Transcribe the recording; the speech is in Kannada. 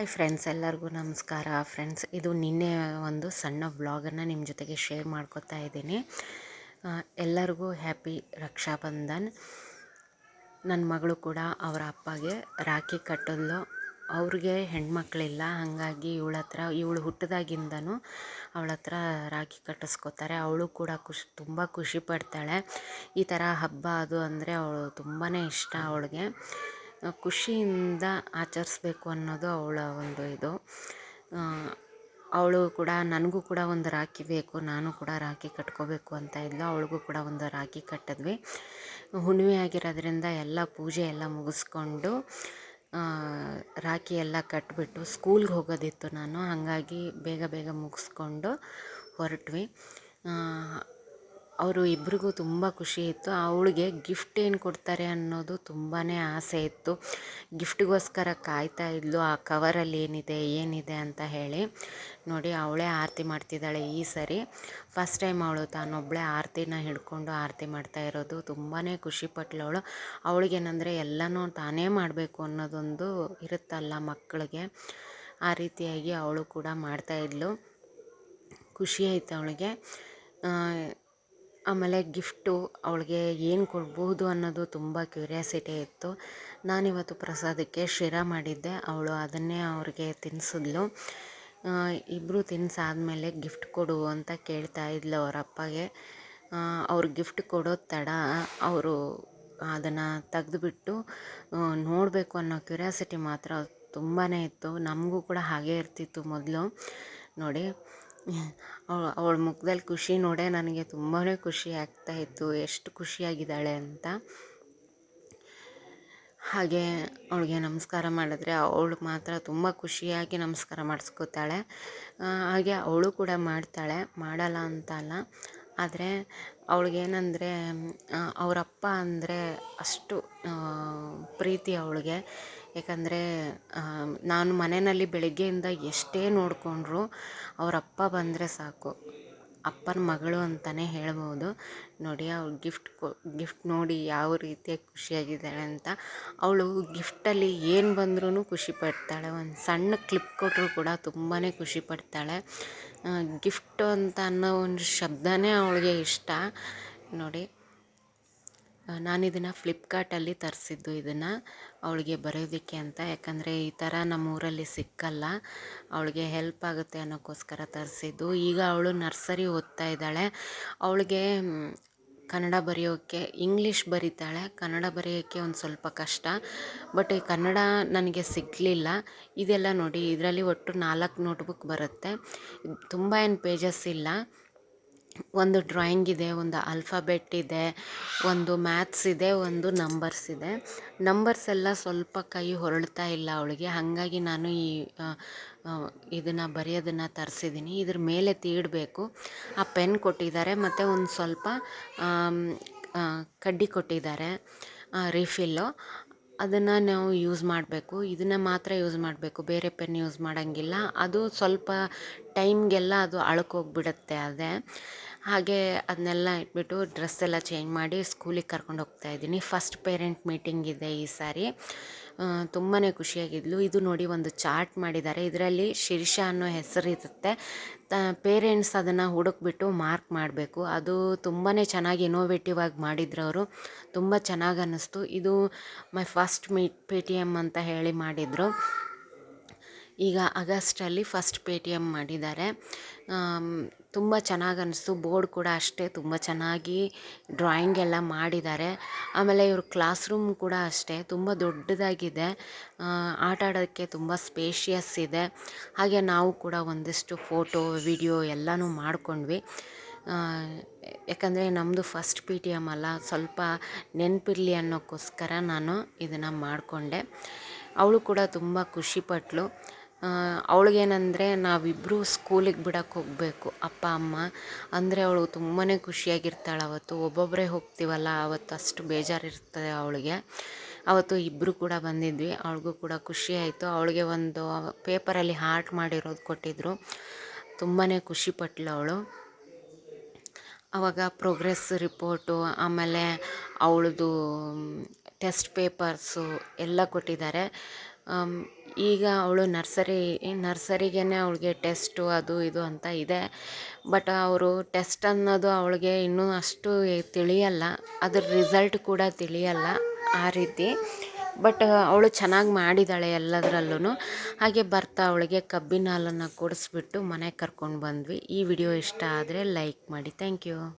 ಹಾಯ್ ಫ್ರೆಂಡ್ಸ್ ಎಲ್ಲರಿಗೂ ನಮಸ್ಕಾರ. ಫ್ರೆಂಡ್ಸ್ ಇದು ನಿನ್ನೆ ಒಂದು ಸಣ್ಣ ವ್ಲಾಗನ್ನು ನಿಮ್ಮ ಜೊತೆಗೆ ಶೇರ್ ಮಾಡ್ಕೋತಾ ಇದ್ದೀನಿ. ಎಲ್ಲರಿಗೂ ಹ್ಯಾಪಿ ರಕ್ಷಾಬಂಧನ್. ನನ್ನ ಮಗಳು ಕೂಡ ಅವರ ಅಪ್ಪಗೆ ರಾಖಿ ಕಟ್ಟಿದ್ಲು ಅವ್ರಿಗೆ ಹೆಣ್ಮಕ್ಳಿಲ್ಲ, ಹಾಗಾಗಿ ಇವಳ ಹತ್ರ, ಇವಳು ಹುಟ್ಟಿದಾಗಿಂದನೂ ಅವಳ ಹತ್ರ ರಾಖಿ ಕಟ್ಟಿಸ್ಕೊತಾರೆ. ಅವಳು ಕೂಡ ಖುಷಿ, ತುಂಬ ಖುಷಿ ಪಡ್ತಾಳೆ. ಈ ಥರ ಹಬ್ಬ ಅದು ಅಂದರೆ ಅವಳು ತುಂಬಾ ಇಷ್ಟ ಅವಳಿಗೆ. ಖುಷಿಯಿಂದ ಆಚರಿಸ್ಬೇಕು ಅನ್ನೋದು ಅವಳ ಒಂದು ಇದು. ಅವಳು ಕೂಡ ನನಗೂ ಕೂಡ ಒಂದು ರಾಖಿ ಬೇಕು, ನಾನು ಕೂಡ ರಾಖಿ ಕಟ್ಕೋಬೇಕು ಅಂತ ಇದ್ಲು. ಅವಳಿಗೂ ಕೂಡ ಒಂದು ರಾಖಿ ಕಟ್ಟಿದ್ವಿ. ಹುಣ್ಣಿಮೆ ಆಗಿರೋದ್ರಿಂದ ಎಲ್ಲ ಪೂಜೆ ಎಲ್ಲ ಮುಗಿಸ್ಕೊಂಡು ರಾಖಿ ಎಲ್ಲ ಕಟ್ಟಿಬಿಟ್ಟು ಸ್ಕೂಲ್ಗೆ ಹೋಗೋದಿತ್ತು ನಾನು. ಹಾಗಾಗಿ ಬೇಗ ಬೇಗ ಮುಗಿಸ್ಕೊಂಡು ಹೊರಟ್ವಿ. ಅವರು ಇಬ್ರಿಗೂ ತುಂಬ ಖುಷಿ ಇತ್ತು. ಅವಳಿಗೆ ಗಿಫ್ಟ್ ಏನು ಕೊಡ್ತಾರೆ ಅನ್ನೋದು ತುಂಬಾ ಆಸೆ ಇತ್ತು. ಗಿಫ್ಟ್ಗೋಸ್ಕರ ಕಾಯ್ತಾ ಇದ್ಲು. ಆ ಕವರಲ್ಲಿ ಏನಿದೆ ಏನಿದೆ ಅಂತ ಹೇಳಿ ನೋಡಿ ಅವಳೇ ಆರತಿ ಮಾಡ್ತಿದ್ದಾಳೆ ಈ ಸರಿ. ಫಸ್ಟ್ ಟೈಮ್ ಅವಳು ತಾನೊಬ್ಬಳೇ ಆರತಿನ ಹಿಡ್ಕೊಂಡು ಆರತಿ ಮಾಡ್ತಾ ಇರೋದು. ತುಂಬಾ ಖುಷಿಪಟ್ಲು ಅವಳು. ಅವಳಿಗೇನಂದರೆ ಎಲ್ಲನೂ ತಾನೇ ಮಾಡಬೇಕು ಅನ್ನೋದೊಂದು ಇರುತ್ತಲ್ಲ ಮಕ್ಕಳಿಗೆ. ಆ ರೀತಿಯಾಗಿ ಅವಳು ಕೂಡ ಮಾಡ್ತಾಯಿದ್ಲು ಖುಷಿ ಆಯ್ತು ಅವಳಿಗೆ. ಆಮೇಲೆ ಗಿಫ್ಟು ಅವಳಿಗೆ ಏನು ಕೊಡ್ಬೋದು ಅನ್ನೋದು ತುಂಬ ಕ್ಯೂರಿಯಾಸಿಟಿ ಇತ್ತು. ನಾನಿವತ್ತು ಪ್ರಸಾದಕ್ಕೆ ಶಿರಾ ಮಾಡಿದ್ದೆ. ಅವಳು ಅದನ್ನೇ ಅವ್ರಿಗೆ ತಿನ್ನಿಸಿದ್ಲು ಇಬ್ಬರು ತಿನ್ನಿಸಾದ್ಮೇಲೆ ಗಿಫ್ಟ್ ಕೊಡು ಅಂತ ಕೇಳ್ತಾ ಇದ್ಲು ಅವ್ರ ಅಪ್ಪಗೆ. ಅವ್ರು ಗಿಫ್ಟ್ ಕೊಡೋದು ತಡ ಅವರು ಅದನ್ನು ತೆಗೆದುಬಿಟ್ಟು ನೋಡಬೇಕು ಅನ್ನೋ ಕ್ಯೂರಿಯಾಸಿಟಿ ಮಾತ್ರ ತುಂಬಾ ಇತ್ತು. ನಮಗೂ ಕೂಡ ಹಾಗೇ ಇರ್ತಿತ್ತು ಮೊದಲು. ನೋಡಿ ಅವಳು, ಅವಳ ಮುಖದಲ್ಲಿ ಖುಷಿ ನೋಡೇ ನನಗೆ ತುಂಬಾ ಖುಷಿ ಆಗ್ತಾ ಇತ್ತು. ಎಷ್ಟು ಖುಷಿಯಾಗಿದ್ದಾಳೆ ಅಂತ. ಹಾಗೆ ಅವಳಿಗೆ ನಮಸ್ಕಾರ ಮಾಡಿದ್ರೆ ಅವಳು ಮಾತ್ರ ತುಂಬ ಖುಷಿಯಾಗಿ ನಮಸ್ಕಾರ ಮಾಡಿಸ್ಕೋತಾಳೆ. ಹಾಗೆ ಅವಳು ಕೂಡ ಮಾಡ್ತಾಳೆ. ಮಾಡಲ್ಲ ಅಂತ ಅಲ್ಲ. ಆದರೆ ಅವಳಿಗೇನಂದರೆ ಅವರಪ್ಪ ಅಂದರೆ ಅಷ್ಟು ಪ್ರೀತಿ ಅವಳಿಗೆ. ಯಾಕಂದರೆ ನಾನು ಮನೆಯಲ್ಲಿ ಬೆಳಗ್ಗೆಯಿಂದ ಎಷ್ಟೇ ನೋಡಿಕೊಂಡ್ರು ಅವರಪ್ಪ ಬಂದರೆ ಸಾಕು. ಅಪ್ಪನ ಮಗಳು ಅಂತಲೇ ಹೇಳ್ಬೋದು. ನೋಡಿ ಅವ್ಳು ಗಿಫ್ಟ್ ಕೊ ಗಿಫ್ಟ್ ನೋಡಿ ಯಾವ ರೀತಿಯಾಗಿ ಖುಷಿಯಾಗಿದ್ದಾಳೆ ಅಂತ. ಅವಳು ಗಿಫ್ಟಲ್ಲಿ ಏನು ಬಂದ್ರೂ ಖುಷಿ ಪಡ್ತಾಳೆ. ಒಂದು ಸಣ್ಣ ಕ್ಲಿಪ್ ಕೊಟ್ಟರು ಕೂಡ ತುಂಬಾ ಖುಷಿ ಪಡ್ತಾಳೆ. ಗಿಫ್ಟು ಅಂತ ಅನ್ನೋ ಒಂದು ಶಬ್ದನೇ ಅವಳಿಗೆ ಇಷ್ಟ. ನೋಡಿ ನಾನು ಇದನ್ನು ಫ್ಲಿಪ್ಕಾರ್ಟಲ್ಲಿ ತರಿಸಿದ್ದು ಇದನ್ನು ಅವಳಿಗೆ ಬರೆಯೋದಕ್ಕೆ ಅಂತ. ಯಾಕಂದರೆ ಈ ಥರ ನಮ್ಮ ಊರಲ್ಲಿ ಸಿಕ್ಕಲ್ಲ. ಅವಳಿಗೆ ಹೆಲ್ಪ್ ಆಗುತ್ತೆ ಅನ್ನೋಕ್ಕೋಸ್ಕರ ತರಿಸಿದ್ದು. ಈಗ ಅವಳು ನರ್ಸರಿ ಓದ್ತಾ ಇದ್ದಾಳೆ. ಅವಳಿಗೆ ಕನ್ನಡ ಬರೆಯೋಕ್ಕೆ ಇಂಗ್ಲೀಷ್ ಬರೀತಾಳೆ. ಕನ್ನಡ ಬರೆಯೋಕ್ಕೆ ಒಂದು ಸ್ವಲ್ಪ ಕಷ್ಟ. ಬಟ್ ಈ ಕನ್ನಡ ನನಗೆ ಸಿಗಲಿಲ್ಲ. ಇದೆಲ್ಲ ನೋಡಿ, ಇದರಲ್ಲಿ ಒಟ್ಟು ನಾಲ್ಕು ನೋಟ್ಬುಕ್ ಬರುತ್ತೆ. ತುಂಬ ಏನು ಪೇಜಸ್ ಇಲ್ಲ. ಒಂದು ಡ್ರಾಯಿಂಗ್ ಇದೆ, ಒಂದು ಆಲ್ಫಾಬೆಟ್ ಇದೆ, ಒಂದು ಮ್ಯಾಥ್ಸ್ ಇದೆ, ಒಂದು ನಂಬರ್ಸ್ ಇದೆ. ನಂಬರ್ಸ್ ಎಲ್ಲ ಸ್ವಲ್ಪ ಕೈ ಹೊರಳ್ತಾ ಇಲ್ಲ ಅವಳಿಗೆ. ಹಾಗಾಗಿ ನಾನು ಈ ಇದನ್ನು ಬರೆಯೋದನ್ನು ತರಿಸಿದ್ದೀನಿ ಇದ್ರ ಮೇಲೆ ತೀಡಬೇಕು. ಆ ಪೆನ್ ಕೊಟ್ಟಿದ್ದಾರೆ ಮತ್ತು ಒಂದು ಸ್ವಲ್ಪ ಕಡ್ಡಿ ಕೊಟ್ಟಿದ್ದಾರೆ ರೀಫಿಲ್ಲು ಅದನ್ನು ನಾವು ಯೂಸ್ ಮಾಡಬೇಕು. ಇದನ್ನು ಮಾತ್ರ ಯೂಸ್ ಮಾಡಬೇಕು. ಬೇರೆ ಪೆನ್ ಯೂಸ್ ಮಾಡೋಂಗಿಲ್ಲ. ಅದು ಸ್ವಲ್ಪ ಟೈಮ್ಗೆಲ್ಲ ಅದು ಅಳ್ಕೋಗ್ಬಿಡುತ್ತೆ ಅದೇ. ಹಾಗೆ ಅದನ್ನೆಲ್ಲ ಇಟ್ಬಿಟ್ಟು ಡ್ರೆಸ್ ಎಲ್ಲ ಚೇಂಜ್ ಮಾಡಿ ಸ್ಕೂಲಿಗೆ ಕರ್ಕೊಂಡು ಹೋಗ್ತಾ ಇದ್ದೀನಿ. ಫಸ್ಟ್ ಪೇರೆಂಟ್ ಮೀಟಿಂಗ್ ಇದೆ ಈ ಸಾರಿ. ತುಂಬಾ ಖುಷಿಯಾಗಿದ್ಲು. ಇದು ನೋಡಿ ಒಂದು ಚಾರ್ಟ್ ಮಾಡಿದ್ದಾರೆ. ಇದರಲ್ಲಿ ಶೀರ್ಷ ಅನ್ನೋ ಹೆಸರಿರುತ್ತೆ ತ ಪೇರೆಂಟ್ಸ್ ಅದನ್ನು ಹುಡುಕ್ಬಿಟ್ಟು ಮಾರ್ಕ್ ಮಾಡಬೇಕು. ಅದು ತುಂಬಾ ಚೆನ್ನಾಗಿ ಇನೋವೇಟಿವ್ ಆಗಿ ಮಾಡಿದ್ರು ಅವರು. ತುಂಬ ಚೆನ್ನಾಗಿ ಅನ್ನಿಸ್ತು. ಇದು my first meet pay T M ಅಂತ ಹೇಳಿ ಮಾಡಿದರು. ಈಗ ಆಗಸ್ಟಲ್ಲಿ ಫಸ್ಟ್ ಪೇ ಟಿ ಎಂ ಮಾಡಿದ್ದಾರೆ. ತುಂಬ ಚೆನ್ನಾಗಿ ಅನ್ನಿಸ್ತು ಬೋರ್ಡ್ ಕೂಡ ಅಷ್ಟೇ ತುಂಬ ಚೆನ್ನಾಗಿ ಡ್ರಾಯಿಂಗ್ ಎಲ್ಲ ಮಾಡಿದ್ದಾರೆ. ಆಮೇಲೆ ಇವ್ರ ಕ್ಲಾಸ್ ರೂಮ್ ಕೂಡ ಅಷ್ಟೇ, ತುಂಬ ದೊಡ್ಡದಾಗಿದೆ. ಆಟ ಆಡೋಕ್ಕೆ ತುಂಬ ಸ್ಪೇಷಿಯಸ್ ಇದೆ. ಹಾಗೆ ನಾವು ಕೂಡ ಒಂದಿಷ್ಟು ಫೋಟೋ, ವಿಡಿಯೋ ಎಲ್ಲನೂ ಮಾಡಿಕೊಂಡ್ವಿ. ಯಾಕಂದರೆ ನಮ್ಮದು ಫಸ್ಟ್ ಪಿ ಟಿ ಎಂ ಅಲ್ಲ, ಸ್ವಲ್ಪ ನೆನಪಿರಲಿ ಅನ್ನೋಕ್ಕೋಸ್ಕರ ನಾನು ಇದನ್ನು ಮಾಡಿಕೊಂಡೆ. ಅವಳು ಕೂಡ ತುಂಬ ಖುಷಿಪಟ್ಲು. ಅವಳಿಗೇನಂದರೆ ನಾವಿಬ್ಬರು ಸ್ಕೂಲಿಗೆ ಬಿಡೋಕ್ಕೆ ಹೋಗಬೇಕು, ಅಪ್ಪ, ಅಮ್ಮ. ಅಂದರೆ ಅವಳು ತುಂಬಾ ಖುಷಿಯಾಗಿರ್ತಾಳೆ ಅವತ್ತು. ಒಬ್ಬೊಬ್ಬರೇ ಹೋಗ್ತೀವಲ್ಲ, ಅವತ್ತು ಅಷ್ಟು ಬೇಜಾರಿರ್ತದೆ ಅವಳಿಗೆ. ಅವತ್ತು ಇಬ್ಬರು ಕೂಡ ಬಂದಿದ್ವಿ, ಅವಳಿಗೂ ಕೂಡ ಖುಷಿ ಆಯಿತು. ಅವಳಿಗೆ ಒಂದು ಪೇಪರಲ್ಲಿ ಹಾರ್ಟ್ ಮಾಡಿರೋದು ಕೊಟ್ಟಿದ್ದರು ತುಂಬಾ ಖುಷಿಪಟ್ಲು ಅವಳು. ಆವಾಗ ಪ್ರೋಗ್ರೆಸ್ ರಿಪೋರ್ಟು, ಆಮೇಲೆ ಅವಳದು ಟೆಸ್ಟ್ ಪೇಪರ್ಸು ಎಲ್ಲ ಕೊಟ್ಟಿದ್ದಾರೆ. ಈಗ ಅವಳು ನರ್ಸರಿ ನರ್ಸರಿಗೇ ಅವಳಿಗೆ ಟೆಸ್ಟು ಅದು ಇದು ಅಂತ ಇದೆ. ಬಟ್ ಅವರು ಟೆಸ್ಟ್ ಅನ್ನೋದು ಅವಳಿಗೆ ಇನ್ನೂ ಅಷ್ಟು ತಿಳಿಯಲ್ಲ. ಅದ್ರ ರಿಸಲ್ಟ್ ಕೂಡ ತಿಳಿಯಲ್ಲ ಆ ರೀತಿ. ಬಟ್ ಅವಳು ಚೆನ್ನಾಗಿ ಮಾಡಿದ್ದಾಳೆ ಎಲ್ಲದರಲ್ಲೂ ಹಾಗೆ ಬರ್ತಾ ಅವಳಿಗೆ ಕಬ್ಬಿನ ಹಾಲನ್ನು ಕೊಡಿಸ್ಬಿಟ್ಟು ಮನೆಗೆ ಕರ್ಕೊಂಡು ಬಂದ್ವಿ. ಈ ವಿಡಿಯೋ ಇಷ್ಟ ಆದರೆ ಲೈಕ್ ಮಾಡಿ. Thank you.